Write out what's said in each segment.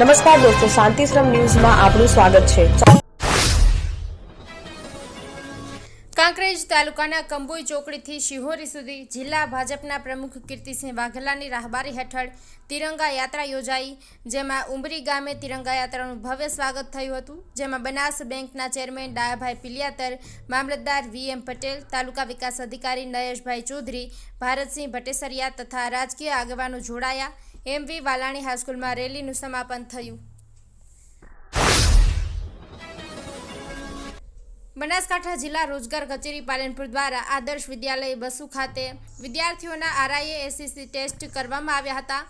નમસ્કાર દોસ્તો શાંતિશ્રમ ન્યૂઝમાં આપનું સ્વાગત છે. કાંકરેજ તાલુકાના કંબોઈ ચોકડીથી શિહોરી સુધી જિલ્લા ભાજપના પ્રમુખ કીર્તિસિંહ વાઘેલાની રાહબારી હેઠળ તિરંગા યાત્રા યોજાઈ, જેમાં ઉમરી ગામે તિરંગા યાત્રાનું ભવ્ય સ્વાગત થયું હતું. જેમાં બનાસ બેંકના ચેરમેન ડાયાભાઈ પિલિયાતર, મામલતદાર વી એમ પટેલ, તાલુકા વિકાસ અધિકારી નયેશભાઈ ચૌધરી, ભારતસિંહ ભટ્ટેસરિયા તથા રાજકીય આગેવાનો જોડાયા. એમ વી વાલાણી હાઈસ્કૂલમાં રેલીનું સમાપન થયું. બનાસકાંઠા જિલ્લા રોજગાર કચેરી પાલનપુર દ્વારા આદર્શ વિદ્યાલય બસુ ખાતે વિદ્યાર્થીઓના આરઆઈએ એસીસી ટેસ્ટ કરવામાં આવ્યા હતા.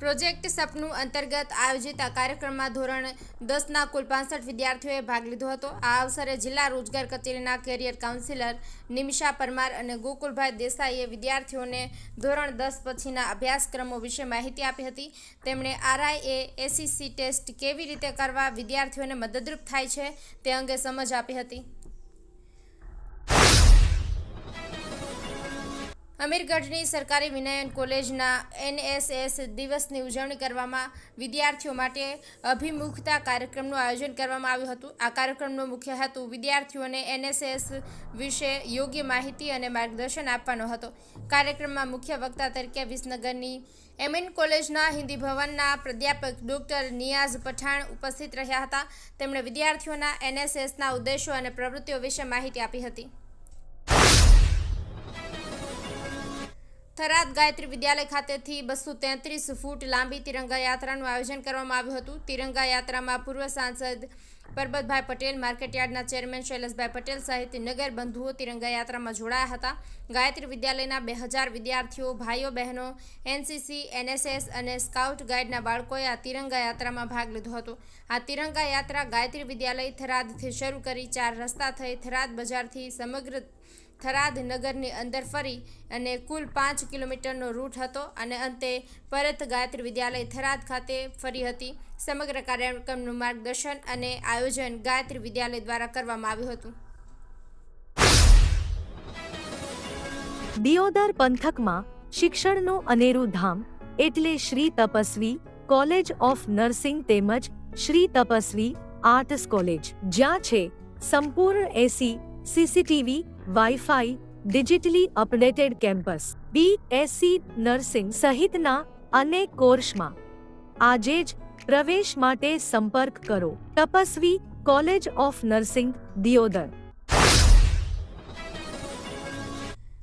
પ્રોજેક્ટ સપનું અંતર્ગત આયોજિત આ કાર્યક્રમમાં ધોરણ દસના કુલ પાંસઠ વિદ્યાર્થીઓએ ભાગ લીધો હતો. આ અવસરે જિલ્લા રોજગાર કચેરીના કેરિયર કાઉન્સિલર નિમિષા પરમાર અને ગોકુલભાઈ દેસાઈએ વિદ્યાર્થીઓને ધોરણ દસ પછીના અભ્યાસક્રમો વિશે માહિતી આપી હતી. તેમણે આરઆઈએ એસીસી ટેસ્ટ કેવી રીતે કરવા વિદ્યાર્થીઓને મદદરૂપ થાય છે તે અંગે સમજ આપી હતી. અમીરગઢની સરકારી વિનયન કોલેજના એનએસએસ દિવસની ઉજવણી કરવામાં વિદ્યાર્થીઓ માટે અભિમુખતા કાર્યક્રમનું આયોજન કરવામાં આવ્યું હતું. આ કાર્યક્રમનો મુખ્ય હેતુ વિદ્યાર્થીઓને એનએસએસ વિશે યોગ્ય માહિતી અને માર્ગદર્શન આપવાનો હતો. કાર્યક્રમમાં મુખ્ય વક્તા તરીકે વિસનગરની એમએન કોલેજના હિન્દી ભવનના પ્રાધ્યાપક ડૉક્ટર નિયાઝ પઠાણ ઉપસ્થિત રહ્યા હતા. તેમણે વિદ્યાર્થીઓના એનએસએસના ઉદ્દેશો અને પ્રવૃત્તિઓ વિશે માહિતી આપી હતી. થરાદ ગાયત્રી વિદ્યાલય ખાતેથી બસો તેત્રીસ ફૂટ લાંબી તિરંગા યાત્રાનું આયોજન કરવામાં આવ્યું હતું. તિરંગા યાત્રામાં પૂર્વ સાંસદ પરબતભાઈ પટેલ, માર્કેટયાર્ડના ચેરમેન શૈલેષભાઈ પટેલ સહિત નગર બંધુઓ તિરંગા યાત્રામાં જોડાયા હતા. ગાયત્રી વિદ્યાલયના બે હજાર વિદ્યાર્થીઓ, ભાઈઓ, બહેનો, એનસીસી, એનએસએસ અને સ્કાઉટ ગાઈડના બાળકોએ આ તિરંગા યાત્રામાં ભાગ લીધો હતો. આ તિરંગા યાત્રા ગાયત્રી વિદ્યાલય થરાદથી શરૂ કરી ચાર રસ્તા થઈ થરાદ બજારથી સમગ્ર થરાદ નગરની અંદર ફરી અને કુલ પાંચ કિલોમીટરનો રૂટ હતો અને અંતે પરત ગાયત્રી વિદ્યાલય થરાદ ખાતે ફરી હતી. સમગ્ર કાર્યક્રમનું માર્ગદર્શન અને આયોજન ગાયત્રી વિદ્યાલય દ્વારા કરવામાં આવ્યું હતું. દિયોદર પંથકમાં શિક્ષણનું અનેરું ધામ એટલે Shri Tapasvi college of nursing તેમજ શ્રી તપસ્વી આર્ટ્સ કોલેજ, જ્યાં છે સંપૂર્ણ AC, CCTV wifi digitally updated campus B SC nursing સહિતના અનેક કોર્સમાં આજે જ પ્રવેશ માટે સંપર્ક કરો. Tapasvi college of nursing, Deodar.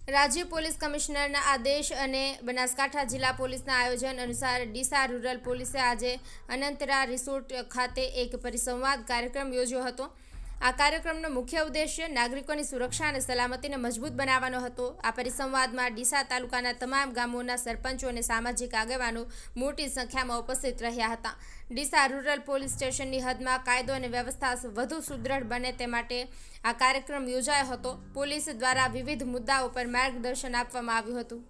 રાજ્ય પોલીસ કમિશનરના આદેશ અને બનાસકાંઠા જિલ્લા પોલીસના આયોજન અનુસાર ડીસા રૂરલ પોલીસે આજે અનંતરા રિસોર્ટ ખાતે એક પરિસંવાદ કાર્યક્રમ યોજ્યો હતો. આ કાર્યક્રમનો મુખ્ય ઉદ્દેશ્ય નાગરિકોની સુરક્ષા અને સલામતીને મજબૂત બનાવવાનો હતો. આ પરિસંવાદમાં ડીસા તાલુકાના તમામ ગામોના સરપંચો અને સામાજિક આગેવાનો મોટી સંખ્યામાં ઉપસ્થિત રહ્યા હતા. ડીસા રૂરલ પોલીસ સ્ટેશનની હદમાં કાયદો અને વ્યવસ્થા વધુ સુદૃઢ બને તે માટે આ કાર્યક્રમ યોજાયો હતો. પોલીસ દ્વારા વિવિધ મુદ્દાઓ પર માર્ગદર્શન આપવામાં આવ્યું હતું.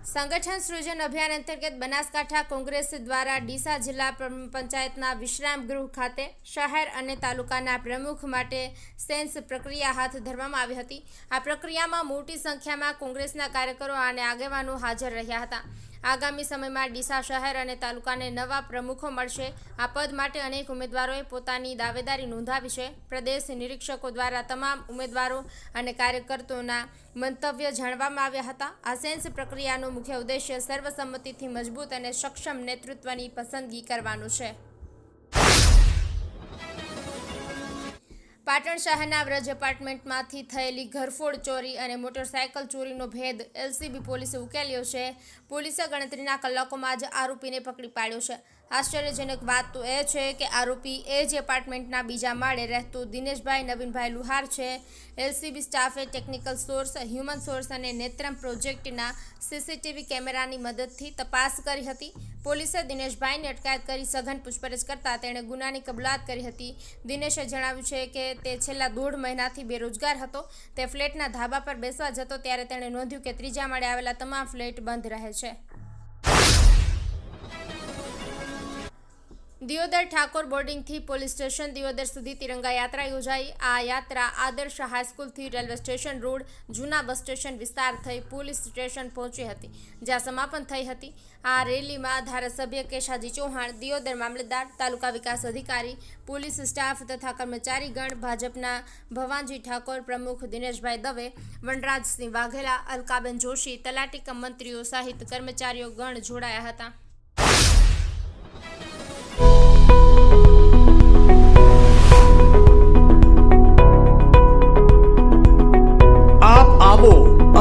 સંગઠન સૃજન અભિયાન અંતર્ગત બનાસકાંઠા કોંગ્રેસ દ્વારા ડીસા જિલ્લા પંચાયતના વિશ્રામ ગૃહ ખાતે શહેર અને તાલુકાના પ્રમુખ માટે સેન્સ પ્રક્રિયા હાથ ધરવામાં આવી હતી. આ પ્રક્રિયામાં મોટી સંખ્યામાં કોંગ્રેસના કાર્યકરો અને આગેવાનો હાજર રહ્યા હતા. આગામી સમયમાં ડીસા શહેર અને તાલુકાને નવા પ્રમુખો મળશે. આ પદ માટે અનેક ઉમેદવારોએ પોતાની દાવેદારી નોંધાવી છે. પ્રદેશ નિરીક્ષકો દ્વારા તમામ ઉમેદવારો અને કાર્યકર્તાઓના મંતવ્ય જાણવામાં આવ્યા હતા. આ સેન્સ પ્રક્રિયાનો મુખ્ય ઉદ્દેશ્ય સર્વસંમતિથી મજબૂત અને સક્ષમ નેતૃત્વની પસંદગી કરવાનું છે. પાટણ શહેરના વ્રજ એપાર્ટમેન્ટમાંથી થયેલી ઘરફોડ ચોરી અને મોટરસાયકલ ચોરીનો ભેદ એલસીબી પોલીસે ઉકેલ્યો છે. પોલીસે ગણતરીના કલાકોમાં જ આરોપીને પકડી પાડ્યો છે. આશ્ચર્યજનક વાત તો એ છે કે આરોપી એ જ એપાર્ટમેન્ટના બીજા માળે રહેતો દિનેશભાઈ, નવીનભાઈ લુહાર છે. એલસીબી સ્ટાફે ટેકનિકલ સોર્સ હ્યુમન સોર્સ અને નેત્રમ પ્રોજેક્ટના સીસીટીવી કેમેરાની મદદથી તપાસ કરી હતી. પોલીસે દિનેશભાઈની અટકાયત કરી સઘન પૂછપરછ કરતાં તેણે ગુનાની કબૂલાત કરી હતી. દિનેશે જણાવ્યું છે કે તે છેલ્લા દોઢ મહિનાથી બેરોજગાર હતો. તે ફ્લેટના ધાબા પર બેસવા જતો, ત્યારે તેણે નોંધ્યું કે ત્રીજા માળે આવેલા તમામ ફ્લેટ બંધ રહે છે. દિયોદર ઠાકોર બોર્ડિંગથી પોલીસ સ્ટેશન દિયોદર સુધી તિરંગા યાત્રા યોજાઈ. આ યાત્રા આદર્શ હાઈસ્કૂલથી રેલવે સ્ટેશન રોડ, જૂના બસ સ્ટેશન વિસ્તાર થઈ પોલીસ સ્ટેશન પહોંચી હતી, જ્યાં સમાપન થઈ હતી. આ રેલીમાં ધારાસભ્ય કેશાજી ચૌહાણ, દિયોદર મામલતદાર, તાલુકા વિકાસ અધિકારી, પોલીસ સ્ટાફ તથા કર્મચારીગણ, ભાજપના ભવાનજી ઠાકોર પ્રમુખ દિનેશભાઈ દવે, વનરાજસિંહ વાઘેલા, અલકાબેન જોશી, તલાટી મંત્રીઓ સહિત કર્મચારીઓ ગણ જોડાયા હતા.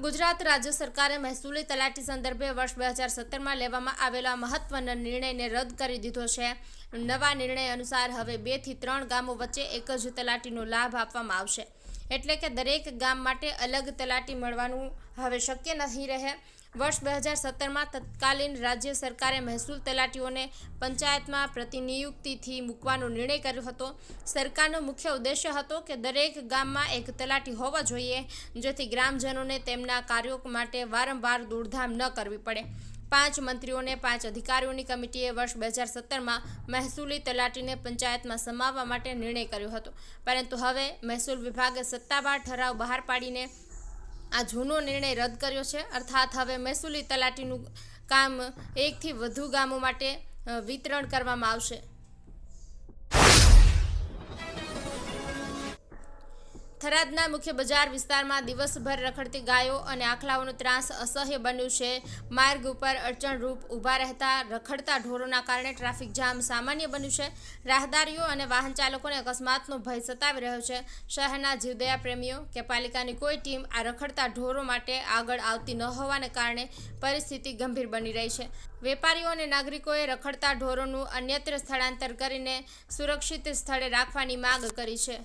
ગુજરાત રાજ્ય સરકારે મહેસૂલી તલાટી સંદર્ભે વર્ષ બે હજાર સત્તરમાં લેવામાં આવેલા મહત્વના નિર્ણયને રદ કરી દીધો છે. નવા નિર્ણય અનુસાર હવે બેથી ત્રણ ગામો વચ્ચે એક જ તલાટીનો લાભ આપવામાં આવશે. એટલે કે દરેક ગામ માટે અલગ તલાટી મળવાનું હવે શક્ય નહીં રહે. વર્ષ બે હજાર સત્તરમાં તત્કાલીન રાજ્ય સરકારે મહેસૂલ તલાટીઓને પંચાયતમાં પ્રતિનિયુક્તિથી મૂકવાનો નિર્ણય કર્યો હતો. સરકારનો મુખ્ય ઉદ્દેશ્ય હતો કે દરેક ગામમાં એક તલાટી હોવા જોઈએ, જેથી ગ્રામજનોને તેમના કાર્યો માટે વારંવાર દોડધામ ન કરવી પડે. પાંચ મંત્રીઓને, પાંચ અધિકારીઓની કમિટીએ વર્ષ બે હજાર સત્તરમાં મહેસૂલી તલાટીને પંચાયતમાં સમાવવા માટે નિર્ણય કર્યો હતો. પરંતુ હવે મહેસૂલ વિભાગે સત્તાવાર ઠરાવ બહાર પાડીને આ જૂનો નિર્ણય રદ કર્યો છે. અર્થાત હવે મહેસૂલી તલાટીનું કામ એકથી વધુ ગામો માટે વિતરણ કરવામાં આવશે. થરાદના મુખ્ય બજાર વિસ્તારમાં દિવસભર રખડતી ગાયો અને આખલાઓનો ત્રાસ અસહ્ય બન્યું છે. માર્ગ ઉપર અડચણરૂપ ઊભા રહેતા રખડતા ઢોરોના કારણે ટ્રાફિક જામ સામાન્ય બન્યું છે. રાહદારીઓ અને વાહન ચાલકોને અકસ્માતનો ભય સતાવી રહ્યો છે. શહેરના જીવદયા પ્રેમીઓ કે પાલિકાની કોઈ ટીમ આ રખડતા ઢોરો માટે આગળ આવતી ન હોવાને કારણે પરિસ્થિતિ ગંભીર બની રહી છે. વેપારીઓ અને નાગરિકોએ રખડતા ઢોરોનું અન્યત્ર સ્થળાંતર કરીને સુરક્ષિત સ્થળે રાખવાની માંગ કરી છે.